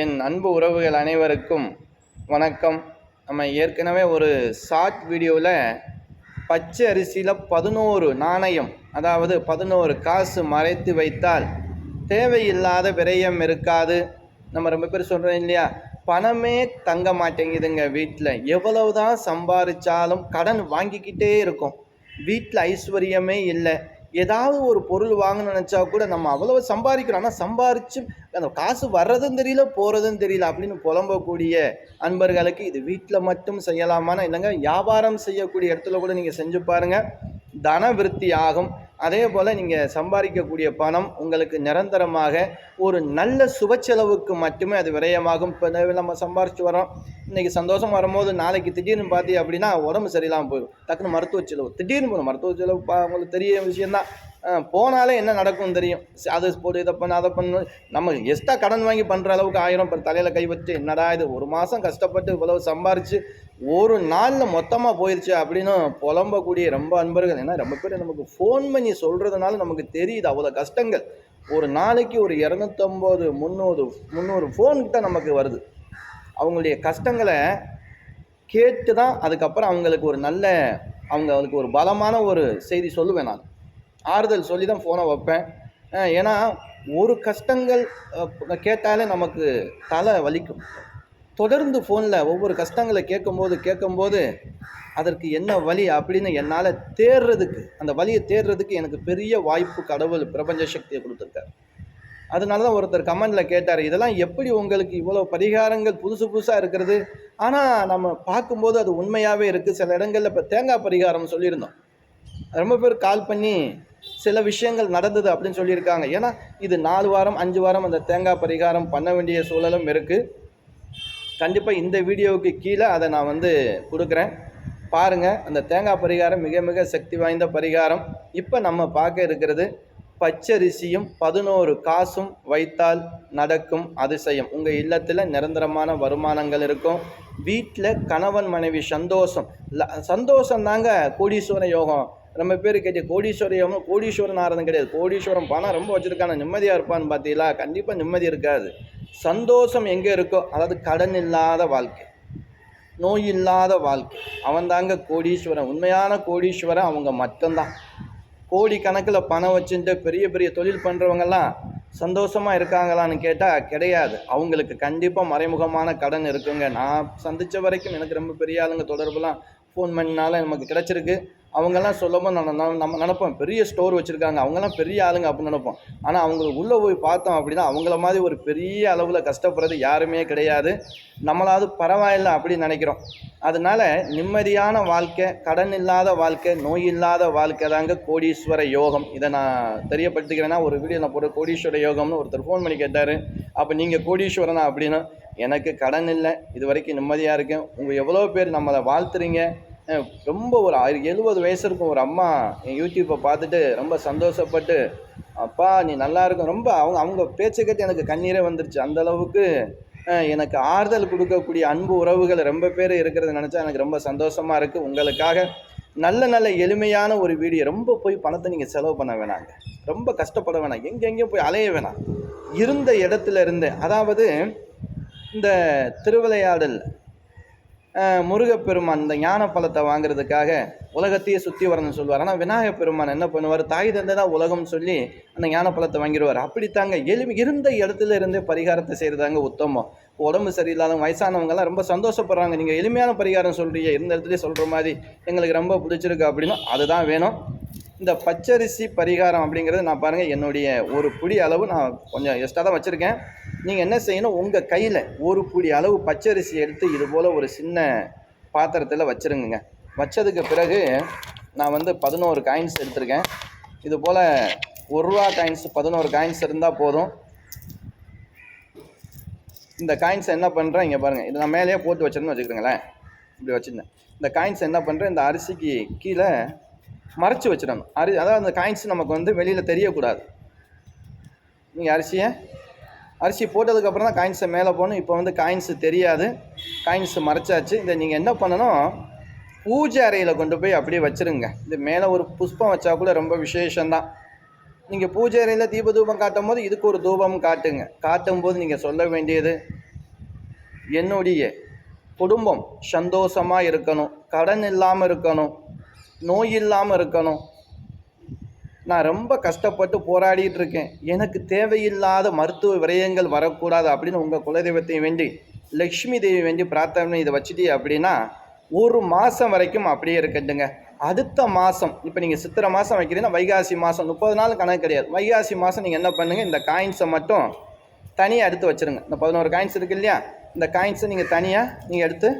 என் அன்பு உறவுகள் அனைவருக்கும் வணக்கம். நம்ம ஏற்கனவே ஒரு ஷார்ட் வீடியோவில் பச்சை அரிசியில் பதினோரு நாணயம் அதாவது பதினோரு காசு மறைத்து வைத்தால் தேவையில்லாத விரயம் இருக்காது. நம்ம ரொம்ப பேர் சொல்கிறோம் இல்லையா? பணமே தங்க மாட்டேங்குதுங்க வீட்டில் எவ்வளவு தான் சம்பாதிச்சாலும் கடன் வாங்கிக்கிட்டே இருக்கும். வீட்டில் ஐஸ்வர்யமே இல்லை. ஏதாவது ஒரு பொருள் வாங்கணும்னு நினச்சா கூட நம்ம அவ்வளவு சம்பாதிக்கிறோம். ஆனால் சம்பாதிச்சு அந்த காசு வர்றதும் தெரியல போகிறதும் தெரியல அப்படின்னு புலம்பக்கூடிய அன்பர்களுக்கு இது வீட்டில் மட்டும் செய்யலாமான்னா இல்லைங்க வியாபாரம் செய்யக்கூடிய இடத்துல கூட நீங்கள் செஞ்சு பாருங்கள் தன விருத்தி ஆகும் அதே போல் நீங்கள் சம்பாதிக்கக்கூடிய பணம் உங்களுக்கு நிரந்தரமாக ஒரு நல்ல சுப செலவுக்கு மட்டுமே அது விரயமாகும். இப்போ நம்ம சம்பாரிச்சு வரோம் இன்றைக்கி சந்தோஷம் வரும்போது நாளைக்கு திடீர்னு பார்த்தி அப்படின்னா உடம்பு சரியில்லாமல் போயிடும். டக்குன்னு மருத்துவ செலவு. திடீர்னு போகணும். மருத்துவ செலவு உங்களுக்கு தெரிய விஷயந்தான் போனாலே என்ன நடக்கும்னு தெரியும்? அது போட்டு இதை பண்ண அதை பண்ணு. நம்ம எக்ஸ்ட்ரா கடன் வாங்கி பண்ணுற அளவுக்கு ஆயிரம். இப்போ தலையில் கை வச்சு என்னடா இது ஒரு மாதம் கஷ்டப்பட்டு இவ்வளவு சம்பாரிச்சு ஒரு நாளில் மொத்தமாக போயிடுச்சு அப்படின்னு புலம்பக்கூடிய ரொம்ப அன்பர்கள். ஏன்னா ரொம்ப பேர் நமக்கு ஃபோன் பண்ணி சொல்கிறதுனால நமக்கு தெரியுது அவ்வளோ கஷ்டங்கள். ஒரு நாளைக்கு ஒரு இரநூத்தம்பது முந்நூறு முந்நூறு ஃபோன் கிட்ட நமக்கு வருது. அவங்களுடைய கஷ்டங்களை கேட்டு தான் அதுக்கப்புறம் அவங்களுக்கு ஒரு நல்ல அவங்க அவங்களுக்கு ஒரு பலமான ஒரு செய்தி சொல்லுவேன் நான். ஆறுதல் சொல்லி தான் ஃபோனை வைப்பேன். ஏன்னா ஒரு கஷ்டங்கள் கேட்டாலே நமக்கு தலை வலிக்கும். தொடர்ந்து ஃபோனில் ஒவ்வொரு கஷ்டங்களை கேட்கும்போது கேட்கும்போது அதற்கு என்ன வழி அப்படின்னு என்னால் தேடுறதுக்கு அந்த வழியை தேடுறதுக்கு எனக்கு பெரிய வாய்ப்பு கடவுள் பிரபஞ்ச சக்தியை கொடுத்துருக்காரு. அதனால தான் ஒருத்தர் கமெண்டில் கேட்டார் இதெல்லாம் எப்படி உங்களுக்கு இவ்வளோ பரிகாரங்கள் புதுசு புதுசாக இருக்கிறது? ஆனால் நம்ம பார்க்கும்போது அது உண்மையாகவே இருக்குது சில இடங்களில் இப்போ தேங்காய் பரிகாரம் சொல்லியிருந்தோம். ரொம்ப பேர் கால் பண்ணி சில விஷயங்கள் நடந்தது அப்படின்னு சொல்லியிருக்காங்க. ஏன்னா இது நாலு வாரம் அஞ்சு வாரம் அந்த தேங்காய் பரிகாரம் பண்ண வேண்டிய சூழலும் இருக்குது கண்டிப்பாக இந்த வீடியோவுக்கு கீழே அதை நான் வந்து கொடுக்குறேன். பாருங்கள் அந்த தேங்காய் பரிகாரம் மிக மிக சக்தி வாய்ந்த பரிகாரம். இப்போ நம்ம பார்க்க இருக்கிறது பச்சரிசியும் பதினோரு காசும் வைத்தால் நடக்கும் அதிசயம். உங்கள் இல்லத்தில் நிரந்தரமான வருமானங்கள் இருக்கும். வீட்டில் கணவன் மனைவி சந்தோஷம். சந்தோஷம் தாங்க கோடீஸ்வர யோகம். ரொம்ப பேர் கேட்டு கோடீஸ்வர யோகம் கோடீஸ்வரன் ஆறதும் கிடையாது. கோடீஸ்வரம் பணம் ரொம்ப வச்சுருக்கான நிம்மதியாக இருப்பான்னு பார்த்தீங்களா கண்டிப்பாக நிம்மதி இருக்காது. சந்தோஷம் எங்கே இருக்கோ அதாவது கடன் இல்லாத வாழ்க்கை. நோய் இல்லாத வாழ்க்கை. அவன் தாங்க கோடீஸ்வரன். உண்மையான கோடீஸ்வரன் அவங்க மட்டும்தான். கோடி கணக்கில் பணம் வச்சுட்டு பெரிய பெரிய தொழில் பண்ணுறவங்கெல்லாம் சந்தோஷமாக இருக்காங்களான்னு கேட்டால் கிடையாது. அவங்களுக்கு கண்டிப்பாக மறைமுகமான கடன் இருக்குங்க. நான் சந்தித்த வரைக்கும் எனக்கு ரொம்ப பெரிய ஆளுங்க தொடர்புலாம் ஃபோன் பண்ணினால நமக்கு கிடச்சிருக்கு. அவங்கெல்லாம் சொல்லும்போது நான் நம்ம நினைப்போம். பெரிய ஸ்டோர் வச்சுருக்காங்க. அவங்கெல்லாம் பெரிய ஆளுங்க அப்படின்னு நினைப்போம். ஆனால் அவங்களுக்கு உள்ளே போய் பார்த்தோம் அப்படின்னா அவங்கள மாதிரி ஒரு பெரிய அளவில் கஷ்டப்படுறது யாருமே கிடையாது. நம்மளாவது பரவாயில்ல அப்படின்னு நினைக்கிறோம். அதனால நிம்மதியான வாழ்க்கை கடன் இல்லாத வாழ்க்கை நோய் இல்லாத வாழ்க்கை தாங்க கோடீஸ்வர யோகம். இதை நான் தெரியப்படுத்திக்கிறேன்னா ஒரு வீடியோ நான் போடுற கோடீஸ்வர யோகம்னு ஒருத்தர் ஃபோன் பண்ணி கேட்டார். அப்போ நீங்கள் கோடீஸ்வரனா அப்படின்னா எனக்கு கடன் இல்லை இது வரைக்கும் நிம்மதியாக இருக்கேன். உங்கள் எவ்வளோ பேர் நம்மளை வாழ்த்துறீங்க. ரொம்ப ஒரு எழுபது வயசு இருக்கும் ஒரு அம்மா என் யூடியூப்பை பார்த்துட்டு ரொம்ப சந்தோஷப்பட்டு அப்பா நீ நல்லா இருக்கும் ரொம்ப அவங்க அவங்க பேச்சை கேட்டு எனக்கு கண்ணீரே வந்துருச்சு. அந்த அளவுக்கு எனக்கு ஆறுதல் கொடுக்கக்கூடிய அன்பு உறவுகள் ரொம்ப பேர் இருக்கிறத நினச்சா எனக்கு ரொம்ப சந்தோஷமாக இருக்குது உங்களுக்காக நல்ல நல்ல எளிமையான ஒரு வீடியோ. ரொம்ப போய் பணத்தை நீங்கள் செலவு பண்ண வேணாங்க. ரொம்ப கஷ்டப்பட வேணாம். எங்கெங்கேயும் போய் அலைய வேணாம். இருந்த இடத்துல இருந்து அதாவது இந்த திருவிளையாடல் முருகப்பெருமான் இந்த ஞான பழத்தை வாங்குறதுக்காக உலகத்தையே சுற்றி வரணும்னு சொல்லுவார். ஆனால் விநாயகப் பெருமான் என்ன பண்ணுவார்? தாய் தந்தை தான் உலகம்னு சொல்லி அந்த ஞான பழத்தை வாங்கிடுவார். அப்படித்தாங்க. எளிமை இருந்த இடத்துல இருந்தே பரிகாரத்தை செய்கிறதாங்க உத்தமம். உடம்பு சரியில்லாத வயசானவங்கெல்லாம் ரொம்ப சந்தோஷப்படுறாங்க. நீங்கள் எளிமையான பரிகாரம் சொல்கிறீங்க இருந்த இடத்துல சொல்கிற மாதிரி எங்களுக்கு ரொம்ப பிடிச்சிருக்கு அப்படின்னா அதுதான் வேணும். இந்த பச்சரிசி பரிகாரம் அப்படிங்கிறது நான் பாருங்கள் என்னுடைய ஒரு புடி அளவு நான் கொஞ்சம் எக்ஸ்ட்ரா தான் வச்சுருக்கேன். நீங்கள் என்ன செய்யணும்? உங்கள் கையில் ஒரு புடி அளவு பச்சரிசி எடுத்து இது போல் ஒரு சின்ன பாத்திரத்தில் வச்சுருங்க வச்சதுக்கு பிறகு நான் வந்து பதினோரு காயின்ஸ் எடுத்திருக்கேன். இது போல் ஒரு ரூபா காயின்ஸ் பதினோரு காயின்ஸ் இருந்தால் போதும். இந்த காயின்ஸ் என்ன பண்ணுறேன் இங்கே பாருங்கள் இது நான் மேலேயே போட்டு வச்சிருந்தேன் வச்சுக்கிறேங்களேன் இப்படி வச்சுருந்தேன். இந்த காயின்ஸ் என்ன பண்ணுறேன் இந்த அரிசிக்கு கீழே மறைச்சி வச்சிடணும். அரி அதாவது அந்த காயின்ஸ் நமக்கு வந்து வெளியில் தெரியக்கூடாது. நீங்கள் அரிசியை அரிசி போட்டதுக்கப்புறம் தான் காயின்ஸை மேலே போகணும் இப்போ வந்து காயின்ஸு தெரியாது. காயின்ஸு மறைச்சாச்சு. இதை நீங்கள் என்ன பண்ணணும்? பூஜை அறையில் கொண்டு போய் அப்படியே வச்சுருங்க. இது மேலே ஒரு புஷ்பம் வச்சா கூட ரொம்ப விசேஷம்தான். நீங்கள் பூஜை அறையில் தீப தூபம் காட்டும் போது இதுக்கு ஒரு தூபம் காட்டுங்க. காட்டும் போது நீங்கள் சொல்ல வேண்டியது என்னுடைய குடும்பம் சந்தோஷமாக இருக்கணும். கடன் இல்லாமல் இருக்கணும். நோய் இல்லாமல் இருக்கணும். நான் ரொம்ப கஷ்டப்பட்டு போராடிட்டு இருக்கேன் எனக்கு தேவையில்லாத மருத்துவ விரயங்கள் வரக்கூடாது அப்படின்னு உங்கள் குலதெய்வத்தை வேண்டி லக்ஷ்மி தேவி வேண்டி பிரார்த்தனை இதை வச்சுட்டீ அப்படின்னா ஒரு மாதம் வரைக்கும் அப்படியே இருக்கட்டுங்க. அடுத்த மாதம் இப்போ நீங்கள் சித்திரை மாதம் வைக்கிறீங்கன்னா வைகாசி மாதம் முப்பது நாள் கணக்கு கிடையாது. வைகாசி மாதம் நீங்கள் என்ன பண்ணுங்கள் இந்த காயின்ஸை மட்டும் தனியாக எடுத்து வச்சுருங்க. இந்த பதினோரு காயின்ஸ் இருக்கு இல்லையா? இந்த காயின்ஸை நீங்கள் தனியாக நீங்கள் எடுத்து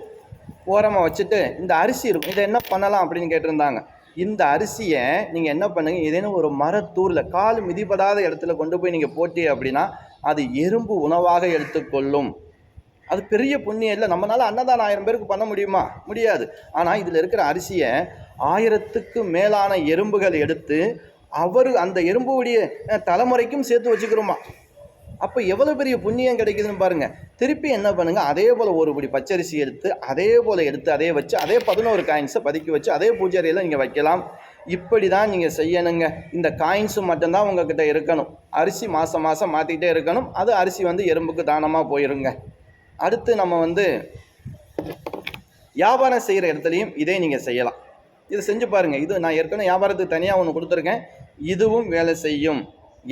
ஓரமாக வச்சுட்டு இந்த அரிசி இருக்கும். இதை என்ன பண்ணலாம் அப்படின்னு கேட்டிருந்தாங்க. இந்த அரிசியை நீங்கள் என்ன பண்ணுங்கள் ஏதேனும் ஒரு மரத்தூரில் கால் மிதிப்படாத இடத்துல கொண்டு போய் நீங்கள் போட்டி அப்படின்னா அது எறும்பு உணவாக எடுத்துக்கொள்ளும். அது பெரிய புண்ணியம் இல்லை. நம்மளால அன்னதானம் ஆயிரம் பேருக்கு பண்ண முடியுமா? முடியாது. ஆனால் இதில் இருக்கிற அரிசியை ஆயிரத்துக்கு மேலான எறும்புகள் எடுத்து அவர் அந்த எறும்புடைய தலைமுறைக்கும் சேர்த்து வச்சுக்கிறோமா? அப்போ எவ்வளோ பெரிய புண்ணியம் கிடைக்குதுன்னு பாருங்கள் திருப்பி என்ன பண்ணுங்கள் அதே போல் ஒரு படி பச்சரிசி எடுத்து அதே போல் எடுத்து அதே வச்சு அதே பதினோரு காயின்ஸை பதுக்கி வச்சு அதே பூஜை நீங்கள் வைக்கலாம். இப்படி தான் நீங்கள் செய்யணுங்க. இந்த காயின்ஸு மட்டும்தான் உங்ககிட்ட இருக்கணும். அரிசி மாதம் மாதம் மாற்றிக்கிட்டே இருக்கணும். அது அரிசி வந்து எறும்புக்கு தானமாக போயிருங்க. அடுத்து நம்ம வந்து வியாபாரம் செய்கிற இடத்துலையும் இதே நீங்கள் செய்யலாம். இதை செஞ்சு பாருங்கள் இது நான் ஏற்கனவே வியாபாரத்துக்கு தனியாக ஒன்று கொடுத்துருக்கேன். இதுவும் வேலை செய்யும்.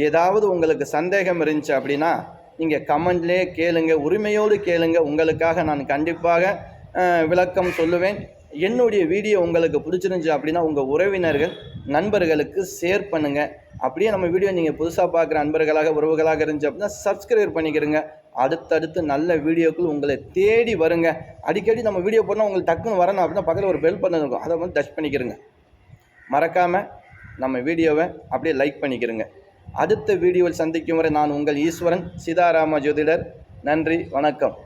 ஏதாவது உங்களுக்கு சந்தேகம் இருந்துச்சு அப்படின்னா நீங்கள் கமெண்ட்லேயே கேளுங்க உரிமையோடு கேளுங்க. உங்களுக்காக நான் கண்டிப்பாக விளக்கம் சொல்லுவேன். என்னுடைய வீடியோ உங்களுக்கு பிடிச்சிருந்துச்சு அப்படின்னா உங்கள் உறவினர்கள் நண்பர்களுக்கு ஷேர் பண்ணுங்கள் அப்படியே நம்ம வீடியோ நீங்கள் புதுசாக பார்க்குற நண்பர்களாக உறவுகளாக இருந்துச்சு அப்படின்னா சப்ஸ்கிரைப் பண்ணிக்கிறங்க அடுத்தடுத்து நல்ல வீடியோக்கள் உங்களை தேடி வருங்க. அடிக்கடி நம்ம வீடியோ போட்டால் உங்களுக்கு டக்குன்னு வரணும் அப்படின்னா பக்கத்தில் ஒரு பெல் பண்ண இருக்கும். அதை வந்து டச் பண்ணிக்கிறங்க மறக்காமல் நம்ம வீடியோவை அப்படியே லைக் பண்ணிக்கிறங்க அடுத்த வீடியோவில் சந்திக்கும் வரை நான் உங்கள் ஈஸ்வரன் சீதாராம ஜோதிடர். நன்றி வணக்கம்.